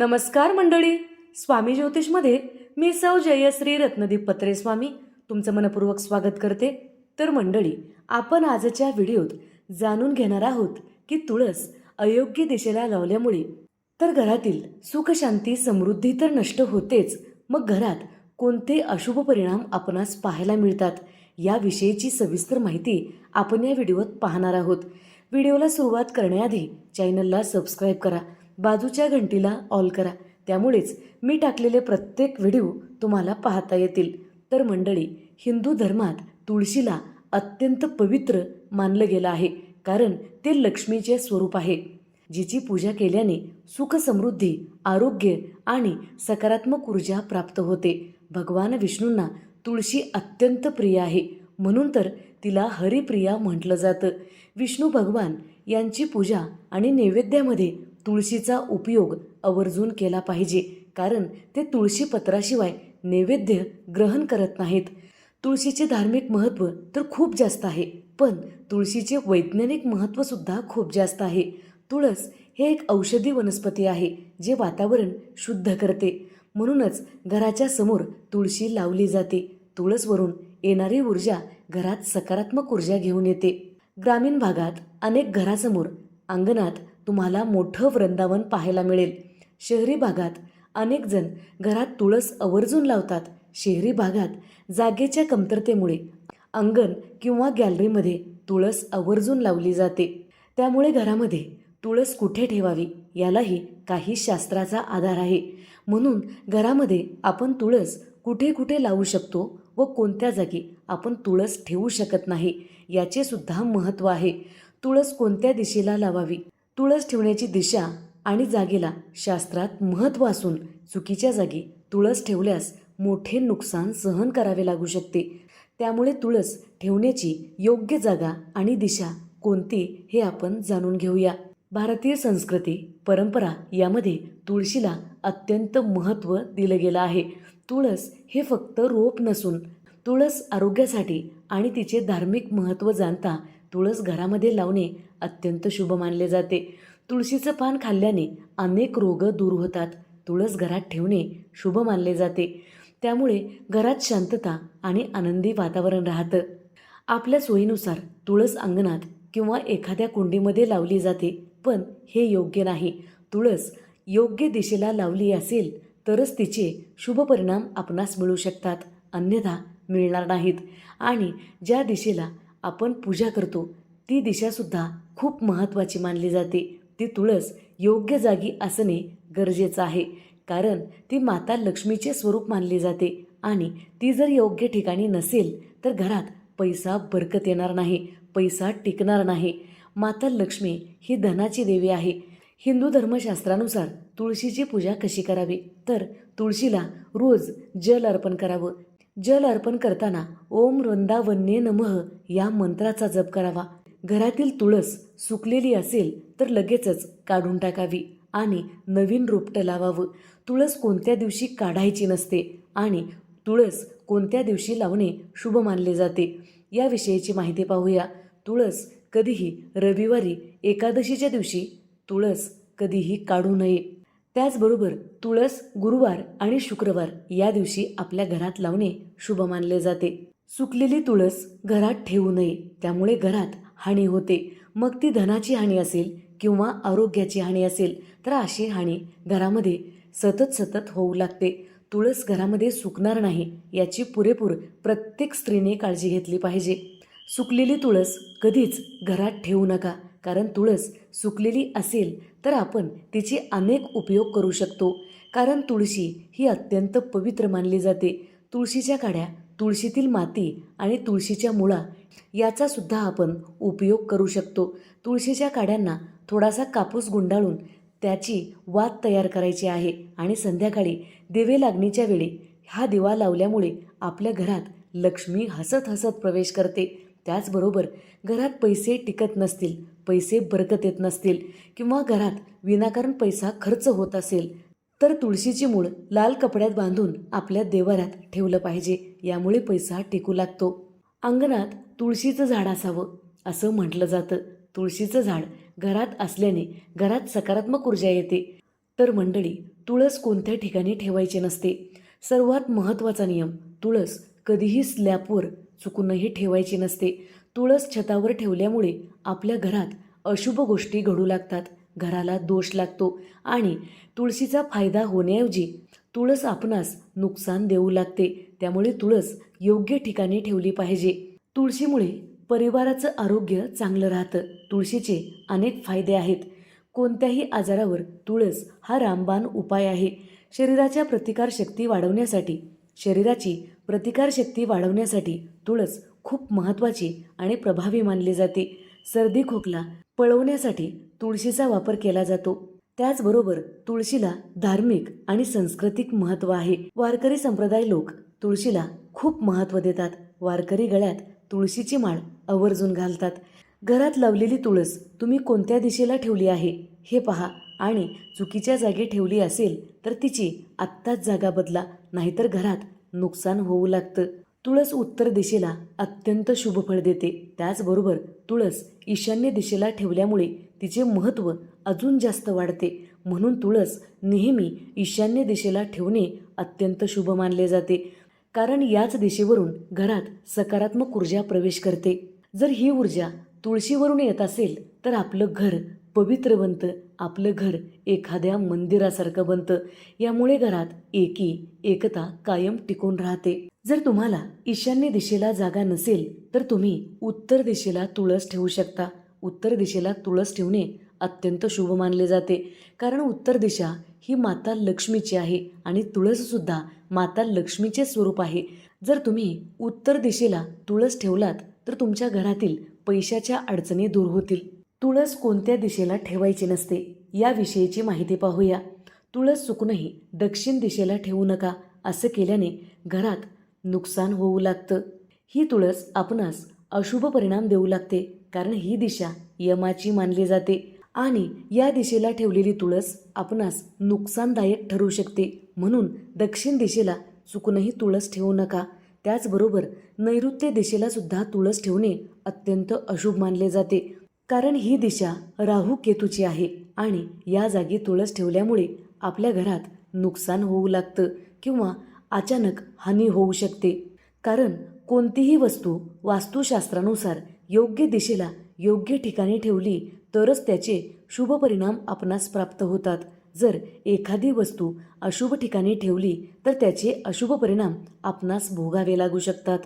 नमस्कार मंडळी. स्वामी ज्योतिषमध्ये मी सौ जयश्री रत्नदीप पत्रे स्वामी तुमचं मनपूर्वक स्वागत करते. तर मंडळी आपण आजच्या व्हिडिओत जाणून घेणार आहोत की तुळस अयोग्य दिशेला लावल्यामुळे तर घरातील सुखशांती समृद्धी तर नष्ट होतेच. मग घरात कोणते अशुभ परिणाम आपणास पाहायला मिळतात याविषयीची सविस्तर माहिती आपण या व्हिडिओत पाहणार आहोत. व्हिडिओला सुरुवात करण्याआधी चॅनलला सबस्क्राईब करा. बाजूच्या घंटीला ऑल करा. त्यामुळेच मी टाकलेले प्रत्येक व्हिडिओ तुम्हाला पाहता येतील. तर मंडळी हिंदू धर्मात तुळशीला अत्यंत पवित्र मानलं गेलं आहे कारण ते लक्ष्मीचे स्वरूप आहे जिची पूजा केल्याने सुख समृद्धी आरोग्य आणि सकारात्मक ऊर्जा प्राप्त होते. भगवान विष्णूंना तुळशी अत्यंत प्रिय आहे म्हणून तर तिला हरिप्रिया म्हटलं जातं. विष्णू भगवान यांची पूजा आणि नैवेद्यामध्ये तुळशीचा उपयोग आवर्जून केला पाहिजे कारण ते तुळशी पत्राशिवाय नैवेद्य ग्रहण करत नाहीत. तुळशीचे धार्मिक महत्त्व तर खूप जास्त आहे पण तुळशीचे वैज्ञानिक महत्त्वसुद्धा खूप जास्त आहे. तुळस हे एक औषधी वनस्पती आहे जे वातावरण शुद्ध करते. म्हणूनच घराच्या समोर तुळशी लावली जाते. तुळसवरून येणारी ऊर्जा घरात सकारात्मक ऊर्जा घेऊन येते. ग्रामीण भागात अनेक घरासमोर अंगणात तुम्हाला मोठं वृंदावन पाहायला मिळेल. शहरी भागात अनेक जण घरात तुळस आवर्जून लावतात. शहरी भागात जागेच्या कमतरतेमुळे अंगण किंवा गॅलरीमध्ये तुळस आवर्जून लावली जाते. त्यामुळे घरामध्ये तुळस कुठे ठेवावी यालाही काही शास्त्राचा आधार आहे. म्हणून घरामध्ये आपण तुळस कुठे कुठे लावू शकतो व कोणत्या जागी आपण तुळस ठेवू शकत नाही याचे सुद्धा महत्त्व आहे. तुळस कोणत्या दिशेला लावावी? तुळस ठेवण्याची दिशा आणि जागेला शास्त्रात महत्त्व असून चुकीच्या जागी तुळस ठेवल्यास मोठे नुकसान सहन करावे लागू शकते. त्यामुळे तुळस ठेवण्याची योग्य जागा आणि दिशा कोणती हे आपण जाणून घेऊया. भारतीय संस्कृती परंपरा यामध्ये तुळशीला अत्यंत महत्त्व दिलं गेलं आहे. तुळस हे फक्त रोप नसून तुळस आरोग्यासाठी आणि तिचे धार्मिक महत्त्व जाणता तुळस घरामध्ये लावणे अत्यंत शुभ मानले जाते. तुळशीचं पान खाल्ल्याने अनेक रोग दूर होतात. तुळस घरात ठेवणे शुभ मानले जाते. त्यामुळे घरात शांतता आणि आनंदी वातावरण राहतं. आपल्या सोयीनुसार तुळस अंगणात किंवा एखाद्या कुंडीमध्ये लावली जाते पण हे योग्य नाही. तुळस योग्य दिशेला लावली असेल तरच तिचे शुभ परिणाम आपणास मिळू शकतात. अन्यथा मिळणार नाहीत. आणि ज्या दिशेला आपण पूजा करतो ती दिशासुद्धा खूप महत्त्वाची मानली जाते. ती तुळस योग्य जागी असणे गरजेचं आहे. कारण ती माता लक्ष्मीचे स्वरूप मानली जाते आणि ती जर योग्य ठिकाणी नसेल तर घरात पैसा बरकत येणार नाही पैसा टिकणार नाही. माता लक्ष्मी ही धनाची देवी आहे. हिंदू धर्मशास्त्रानुसार तुळशीची पूजा कशी करावी? तर तुळशीला रोज जल अर्पण करावं. जल अर्पण करताना ओम वृंदावन्ये नमः या मंत्राचा जप करावा. घरातील तुळस सुकलेली असेल तर लगेचच काढून टाकावी आणि नवीन रोपटं लावावं. तुळस कोणत्या दिवशी काढायची नसते आणि तुळस कोणत्या दिवशी लावणे शुभ मानले जाते याविषयीची माहिती पाहूया. तुळस कधीही रविवारी एकादशीच्या दिवशी तुळस कधीही काढू नये. त्याचबरोबर तुळस गुरुवार आणि शुक्रवार या दिवशी आपल्या घरात लावणे शुभ मानले जाते. सुकलेली तुळस घरात ठेवू नये. त्यामुळे घरात हानी होते. मग ती धनाची हानी असेल किंवा आरोग्याची हानी असेल तर अशी हानी घरामध्ये सतत सतत होऊ लागते. तुळस घरामध्ये सुकणार नाही याची पुरेपूर प्रत्येक स्त्रीने काळजी घेतली पाहिजे. सुकलेली तुळस कधीच घरात ठेवू नका कारण तुळस सुकलेली असेल तर आपण तिचे अनेक उपयोग करू शकतो. कारण तुळशी ही अत्यंत पवित्र मानली जाते. तुळशीच्या काड्या तुळशीतील माती आणि तुळशीच्या मुळा याचा सुद्धा आपण उपयोग करू शकतो. तुळशीच्या काड्यांना थोडासा कापूस गुंडाळून त्याची वात तयार करायची आहे आणि संध्याकाळी दिवे लागणीच्या वेळी हा दिवा लावल्यामुळे आपल्या घरात लक्ष्मी हसत हसत प्रवेश करते. त्याचबरोबर घरात पैसे टिकत नसतील पैसे बरकत येत नसतील किंवा घरात विनाकारण पैसा खर्च होत असेल तर तुळशीची मूळ लाल कपड्यात बांधून आपल्या देवारात ठेवलं पाहिजे. यामुळे पैसा टिकू लागतो. अंगणात तुळशीचं झाड असावं असं म्हटलं जातं. तुळशीचं झाड घरात असल्याने घरात सकारात्मक ऊर्जा येते. तर मंडळी तुळस कोणत्या ठिकाणी ठेवायचे नसते? सर्वात महत्त्वाचा नियम तुळस कधीही स्लॅपवर चुकूनही ठेवायची नसते. तुळस छतावर ठेवल्यामुळे आपल्या घरात अशुभ गोष्टी घडू लागतात. घराला दोष लागतो आणि तुळशीचा फायदा होण्याऐवजी तुळस आपणास नुकसान देऊ लागते. त्यामुळे तुळस योग्य ठिकाणी ठेवली पाहिजे. तुळशीमुळे परिवाराचं आरोग्य चांगलं राहतं. तुळशीचे अनेक फायदे आहेत. कोणत्याही आजारावर तुळस हा रामबाण उपाय आहे. शरीराच्या प्रतिकारशक्ती वाढवण्यासाठी शरीराची प्रतिकारशक्ती वाढवण्यासाठी तुळस खूप महत्त्वाची आणि प्रभावी मानली जाते. सर्दी खोकला पळवण्यासाठी तुळशीचा वापर केला जातो. त्याचबरोबर तुळशीला धार्मिक आणि सांस्कृतिक महत्त्व आहे. वारकरी संप्रदाय लोक तुळशीला खूप महत्त्व देतात. वारकरी गळ्यात तुळशीची माळ आवर्जून घालतात. घरात लावलेली तुळस तुम्ही कोणत्या दिशेला ठेवली आहे हे पहा. आणि चुकीच्या जागी ठेवली असेल तर तिची आत्ताच जागा बदला. नाहीतर घरात नुकसान होऊ लागतं. तुळस उत्तर दिशेला अत्यंत शुभफळ देते. त्याचबरोबर तुळस ईशान्य दिशेला ठेवल्यामुळे तिचे महत्त्व अजून जास्त वाढते. म्हणून तुळस नेहमी ईशान्य दिशेला ठेवणे अत्यंत शुभ मानले जाते. कारण याच दिशेवरून घरात सकारात्मक ऊर्जा प्रवेश करते. जर ही ऊर्जा तुळशीवरून येत असेल तर आपलं घर पवित्र बनतं. आपलं घर एखाद्या मंदिरासारखं बनतं. यामुळे घरात एकी एकता कायम टिकून राहते. जर तुम्हाला ईशान्य दिशेला जागा नसेल तर तुम्ही उत्तर दिशेला तुळस ठेवू शकता. उत्तर दिशेला तुळस ठेवणे अत्यंत शुभ मानले जाते. कारण उत्तर दिशा ही माता लक्ष्मीची आहे आणि तुळससुद्धा माता लक्ष्मीचे स्वरूप आहे. जर तुम्ही उत्तर दिशेला तुळस ठेवलात तर तुमच्या घरातील पैशाच्या अडचणी दूर होतील. तुळस कोणत्या दिशेला ठेवायची नसते याविषयीची माहिती पाहूया. तुळस चुकूनही दक्षिण दिशेला ठेवू नका असं केल्याने घरात नुकसान होऊ लागतं. ही तुळस आपणास अशुभ परिणाम देऊ लागते कारण ही दिशा यमाची मानली जाते आणि या दिशेला ठेवलेली तुळस आपणास नुकसानदायक ठरू शकते. म्हणून दक्षिण दिशेला चुकूनही तुळस ठेवू नका. त्याचबरोबर नैऋत्य दिशेला सुद्धा तुळस ठेवणे अत्यंत अशुभ मानले जाते कारण ही दिशा राहू केतूची आहे आणि या जागी तुळस ठेवल्यामुळे आपल्या घरात नुकसान होऊ लागतं किंवा अचानक हानी होऊ शकते. कारण कोणतीही वस्तू वास्तुशास्त्रानुसार योग्य दिशेला योग्य ठिकाणी ठेवली तरच त्याचे शुभ परिणाम आपणास प्राप्त होतात. जर एखादी वस्तू अशुभ ठिकाणी ठेवली तर त्याचे अशुभ परिणाम आपणास भोगावे लागू शकतात.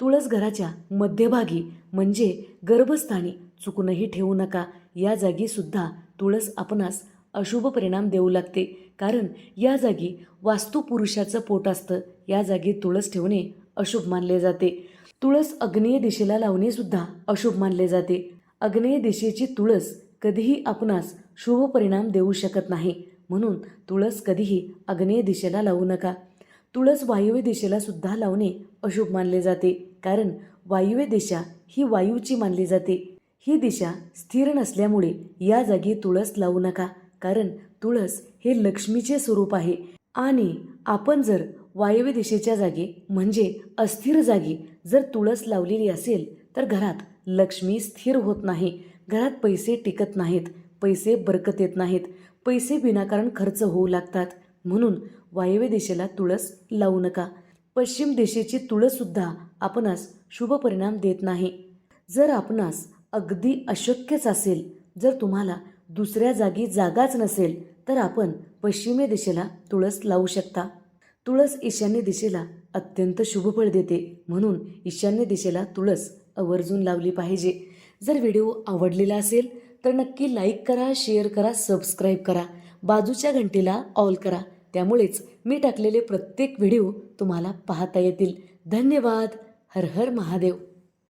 तुळस घराच्या मध्यभागी म्हणजे गर्भस्थानी चुकूनही ठेवू नका. या जागी सुद्धा तुळस आपणास अशुभ परिणाम देऊ लागते. कारण या जागी वास्तुपुरुषाचं पोट असतं. या जागी तुळस ठेवणे अशुभ मानले जाते. तुळस अग्नेय दिशेला लावणे सुद्धा अशुभ मानले जाते. अग्नेय दिशेची तुळस कधीही आपणास शुभ परिणाम देऊ शकत नाही. म्हणून तुळस कधीही अग्नेय दिशेला लावू नका. तुळस वायव्य दिशेला सुद्धा लावणे अशुभ मानले जाते. कारण वायव्य दिशा ही वायूची मानली जाते. ही दिशा स्थिर नसल्यामुळे या जागी तुळस लावू नका. कारण तुळस हे लक्ष्मीचे स्वरूप आहे. आणि आपण जर वायव्य दिशेच्या जागी म्हणजे अस्थिर जागी जर तुळस लावलेली असेल तर घरात लक्ष्मी स्थिर होत नाही. घरात पैसे टिकत नाहीत. पैसे बरकत येत नाहीत. पैसे विनाकारण खर्च होऊ लागतात. म्हणून वायव्य दिशेला तुळस लावू नका. पश्चिम दिशेची तुळससुद्धा आपणास शुभ परिणाम देत नाही. जर आपणास अगदी अशक्यच असेल जर तुम्हाला दुसऱ्या जागी जागाच नसेल तर आपण पश्चिमे दिशेला तुळस लावू शकता. तुळस ईशान्य दिशेला अत्यंत शुभफळ देते म्हणून ईशान्य दिशेला तुळस आवर्जून लावली पाहिजे. जर व्हिडिओ आवडलेला असेल तर नक्की लाईक करा शेअर करा सबस्क्राईब करा बाजूच्या घंटीला ऑल करा त्यामुळेच मी टाकलेले प्रत्येक व्हिडिओ तुम्हाला पाहता येतील. धन्यवाद हर हर महादेव.